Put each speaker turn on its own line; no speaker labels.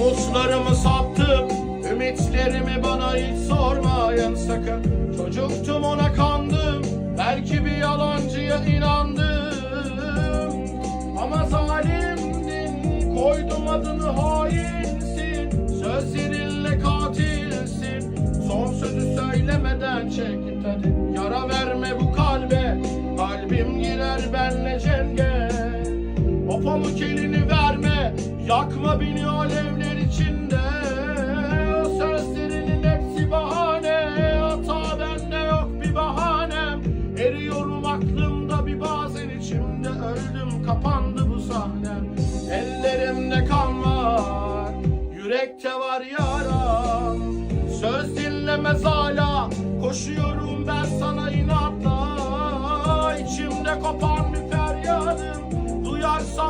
Umutlarımı sattım Ümitlerimi bana hiç sormayın sakın. Çocuktum ona kandım Belki bir yalancıya inandım. Ama zalimdin Koydum adını hainsin Sözlerinle katilsin. Son sözü söylemeden çekip hadi Yara verme bu kalbe Avuç elini verme Yakma beni alevler içinde. O sözlerinin hepsi bahane Hata bende yok bir bahanem. Eriyorum aklımda bir bazen içimde Öldüm kapandı bu sahnem. Ellerimde kan var Yürekte var yaram. Söz dinlemez hala Koşuyorum ben sana inatla. İçimde kopan bir feryadım Duyarsan